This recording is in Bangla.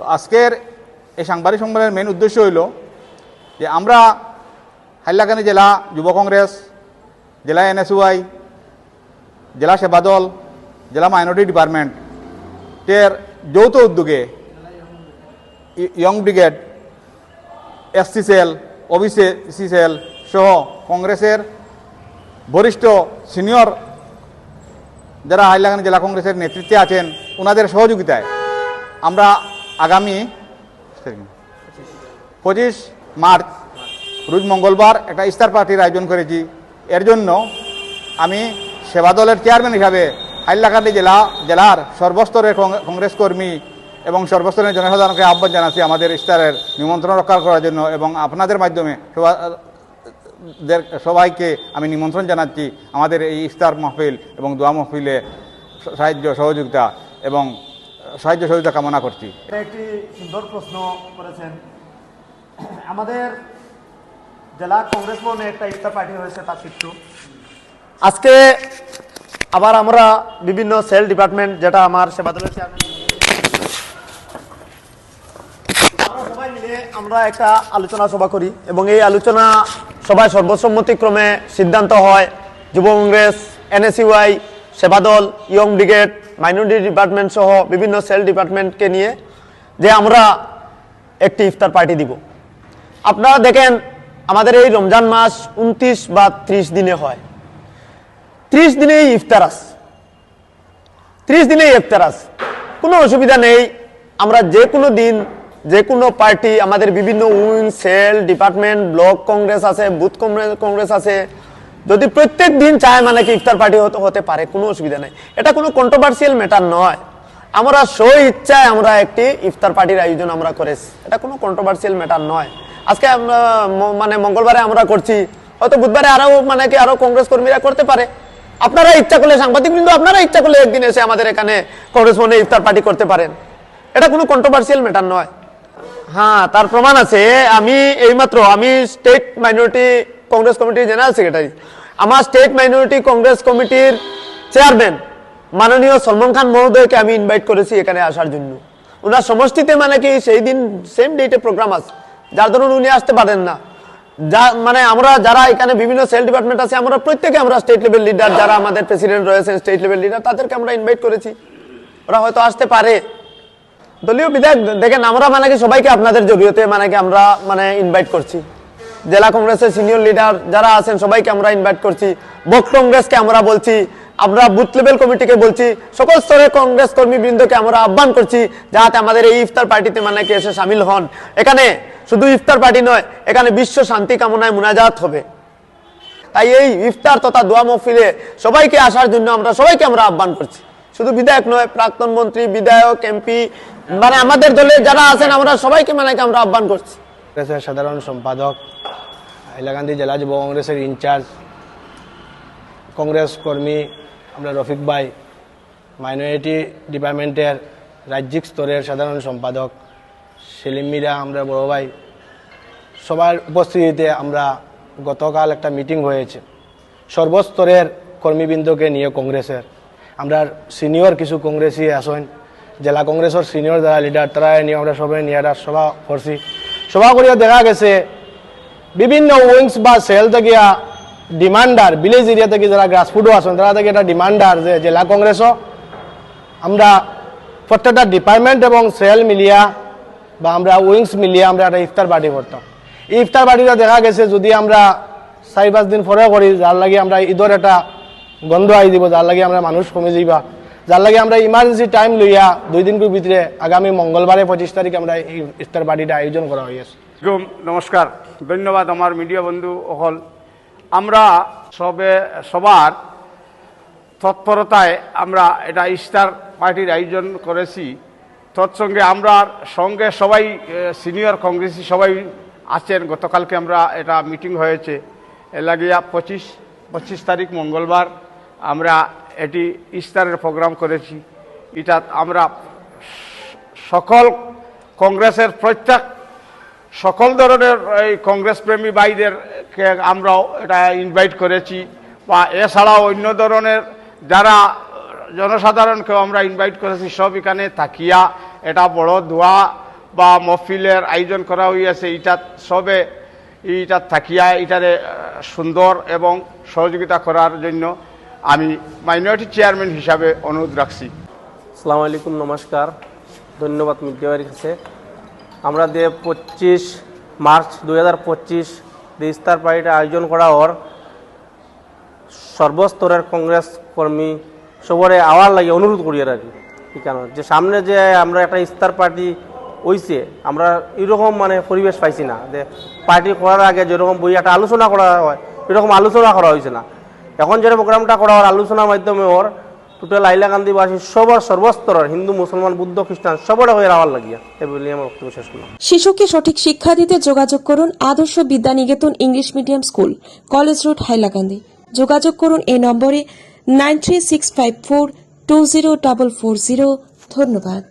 আজকের এই সাংবাদিক সম্মেলনের মেন উদ্দেশ্য হইল যে আমরা হাইলাকান্দি জেলা যুব কংগ্রেস, জেলা এনএসইউআই, জেলা সেবা দল জেলা মাইনরিটি ডিপার্টমেন্ট এর যৌথ উদ্যোগে young brigade SC cell OBC cell সহ কংগ্রেসের বরিষ্ঠ সিনিয়র যারা হাইলাকান্দি জেলা কংগ্রেসের নেতৃত্বে আছেন ওনাদের সহযোগিতায় আমরা আগামী পঁচিশ মার্চ, রোজ মঙ্গলবার একটা ইস্তার পার্টির আয়োজন করেছি। এর জন্য আমি সেবা দলের চেয়ারম্যান হিসাবে হাইলাকান্দি জেলা, জেলার সর্বস্তরের কংগ্রেস কর্মী এবং সর্বস্তরের জনসাধারণকে আহ্বান জানাচ্ছি আমাদের ইস্তারের নিমন্ত্রণ রক্ষা করার জন্য এবং আপনাদের মাধ্যমে সবাইকে আমি নিমন্ত্রণ জানাচ্ছি আমাদের এই ইফতার মাহফিল এবং দোয়া মাহফিলে সাহায্য, সহযোগিতা এবং সাহায্য সহযোগিতা কামনা করছি। একটি সুন্দর প্রশ্ন করেছেন। আমাদের জেলা কংগ্রেস ভবনে একটা ইফতার পার্টি হয়েছে তার কিছু আজকে আবার আমরা বিভিন্ন সেল ডিপার্টমেন্ট যেটা আমার সেবা দলের সবাই মিলে আমরা একটা আলোচনা সভা করি এবং এই আলোচনা সভায় সর্বসম্মতিক্রমে সিদ্ধান্ত হয় যুব Congress NSUI Sevadal, young brigade minority department সহ বিভিন্ন সেল ডিপার্টমেন্টকে নিয়ে যে আমরা একটি ইফতার পার্টি দিব। আপনারা দেখেন, আমাদের এই রমজান মাস উনত্রিশ বা ত্রিশ দিনে হয়। ত্রিশ দিনেই ইফতার আস। ত্রিশ দিনেই ইফতার আস। কোনো অসুবিধা নেই, আমরা যে কোনো দিন, যে কোনো পার্টি আমাদের বিভিন্ন wing cell department block Congress আছে বুথ কংগ্রেস আছে যদি প্রত্যেক দিন চায় মানে কি ইফতার পার্টি হতে পারে, কোনো অসুবিধা নেই। এটা কোনো কন্ট্রোভার্সিয়াল ম্যাটার নয়। আমরা সই ইচ্ছায় আমরা একটি ইফতার পার্টির আয়োজন আমরা করেছি। এটা কোনো কন্ট্রোভার্সিয়াল ম্যাটার নয়। আজকে মানে মঙ্গলবারে আমরা করছি। হয়তো বুধবারে আরও মানে কি আরও কংগ্রেস কর্মীরা করতে পারে। আপনারা ইচ্ছা করলে সাংবাদিক কিন্তু আপনারা ইচ্ছা করলে একদিন এসে আমাদের এখানে কংগ্রেস ভবনে ইফতার পার্টি করতে পারেন। এটা কোনো কন্ট্রোভার্সিয়াল ম্যাটার নয়। হ্যাঁ তার প্রমাণ আছে। আমি এইমাত্র, আমি স্টেট মাইনরিটি কংগ্রেস কমিটির জেনারেল সেক্রেটারি। আমার স্টেট মাইনরিটি কংগ্রেস কমিটির চেয়ারম্যান মাননীয় সলমান খান মহোদয়কে আমি ইনভাইট করেছি এখানে আসার জন্য। ওনার সমষ্টিতে মানে কি সেই দিন সেম ডেটে প্রোগ্রাম আছে। যার ধরুন উনি আসতে পারেন না। যা মানে আমরা যারা এখানে বিভিন্ন সেল ডিপার্টমেন্ট আছে, আমরা প্রত্যেকে আমরা স্টেট লেভেল লিডার যারা আমাদের প্রেসিডেন্ট রয়েছেন স্টেট লেভেল লিডার তাদেরকে আমরা ইনভাইট করেছি। ওরা হয়তো আসতে পারে। দলীয় বিধায়ক, দেখেন আমরা মানে কি সবাইকে আপনাদের জড়িয়তে মানে কি আমরা মানে ইনভাইট করছি। জেলা কংগ্রেসের সিনিয়র লিডার যারা আছেন, সবাইকে আমরা ইনভাইট করছি। বক কংগ্রেসকে আমরা বলছি, আমরা বুথ লেভেল কমিটিকে বলছি, সকল স্তরের কংগ্রেস কর্মীবৃন্দকে আমরা আহ্বান করছি যাতে আমাদের এই ইফতার পার্টিতে মানে এসে সামিল হন। এখানে শুধু ইফতার পার্টি নয়, এখানে বিশ্ব শান্তি কামনায় মুনাজাত হবে। তাই এই ইফতার তথা দোয়া মহফিলে সবাইকে আসার জন্য আমরা সবাইকে আমরা আহ্বান করছি। শুধু বিধায়ক নয়, প্রাক্তন মন্ত্রী, বিধায়ক, এমপি মানে আমাদের দলে যারা আছেন, আমরা সবাইকে মানে আমরা আহ্বান করছি। সাধারণ সম্পাদক হাইলাকান্দি জেলা যুব কংগ্রেসের ইনচার্জ কংগ্রেস কর্মী, আমরা রফিক ভাই মাইনরিটি ডিপার্টমেন্টের রাজ্যিক স্তরের সাধারণ সম্পাদক, সেলিম মিরা, আমরা বড় ভাই, সবার উপস্থিতিতে আমরা গতকাল একটা মিটিং হয়েছে। সর্বস্তরের কর্মীবৃন্দকে নিয়ে কংগ্রেসের আমরা সিনিয়র কিছু কংগ্রেসি আসেন, জেলা কংগ্রেসের সিনিয়র যারা লিডার তারা নিয়ে আমরা সবাই নিয়ে একটা সভা করছি। সভা করিয়া দেখা গেছে বিভিন্ন উইংস বা সেল থেকে ডিমান্ডার ভিলেজ এরিয়া থেকে যারা গ্রাসফুটও আছেন, তারা থেকে একটা ডিমান্ডার যে জেলা কংগ্রেসও। আমরা প্রত্যেকটা ডিপার্টমেন্ট এবং সেল মিলিয়া বা আমরা উইংস মিলিয়া আমরা একটা ইফতার পার্টি করতাম। এই ইফতার পার্টিটা দেখা গেছে, যদি আমরা চারি পাঁচ দিন পরে করি যার লাগে আমরা ঈদের একটা গন্ধ আই দিব যার লাগে আমরা মানুষ কমে যাইবা। যার লাগে আমরা ইমার্জেন্সি টাইম লইয়া দুই দিনকুর ভিতরে আগামী মঙ্গলবারে পঁচিশ তারিখ আমরা এই ইফতার পার্টিটা আয়োজন করা হয়েছে গুম নমস্কার। ধন্যবাদ আমার মিডিয়া বন্ধু অকল আমরা সবে, সবার তৎপরতায় আমরা এটা ইস্টার পার্টির আয়োজন করেছি। তৎসঙ্গে আমরা সঙ্গে সবাই সিনিয়র কংগ্রেসি সবাই আছেন। গতকালকে আমরা এটা মিটিং হয়েছে। লাগিয়া পঁচিশ পঁচিশ তারিখ মঙ্গলবার আমরা এটি ইস্টারের প্রোগ্রাম করেছি। এটা আমরা সকল কংগ্রেসের প্রত্যেক সকল ধরনের এই কংগ্রেস প্রেমী ভাইদেরকে আমরাও এটা ইনভাইট করেছি বা এছাড়াও অন্য ধরনের যারা জনসাধারণকেও আমরা ইনভাইট করেছি সব এখানে থাকিয়া এটা বড় দোয়া বা মফিলের আয়োজন করা হইয়াছে ইটাত সবে ইটাত থাকিয়া আহ, সুন্দর এবং সহযোগিতা করার জন্য আমি মাইনরিটি চেয়ারম্যান হিসাবে অনুরোধ রাখছি। আসসালামু আলাইকুম নমস্কার। ধন্যবাদ মিডিয়ার কাছে। আমরা যে পঁচিশ মার্চ দুই হাজার পঁচিশ ইস্তার পার্টিটা আয়োজন করা ওর সর্বস্তরের কংগ্রেস কর্মী সবরে আওয়ার লাগে অনুরোধ করি আর কি। কি কারণ যে সামনে যে আমরা একটা ইস্তার পার্টি হইছে, আমরা এরকম মানে পরিবেশ পাইছি না। যে পার্টি করার আগে যেরকম বই একটা আলোচনা করা হয়, এরকম আলোচনা করা হয়েছে না। এখন যে প্রোগ্রামটা করা হয় আলোচনার মাধ্যমে ওর টোটাল হাইলাকান্দিবাসী সবার সর্বস্তরের হিন্দু, মুসলমান, বুদ্ধ, খ্রিস্টান সবার হয়ে আওয়ার লাগিয়া। আমার বক্তব্য শেষ করলাম। শিশুকে সঠিক শিক্ষা দিতে যোগাযোগ করুন Adarsha Vidya Niketan English medium school, college road Hailakandi যোগাযোগ করুন এই নম্বরে nine three six five four two zero double four zero. ধন্যবাদ।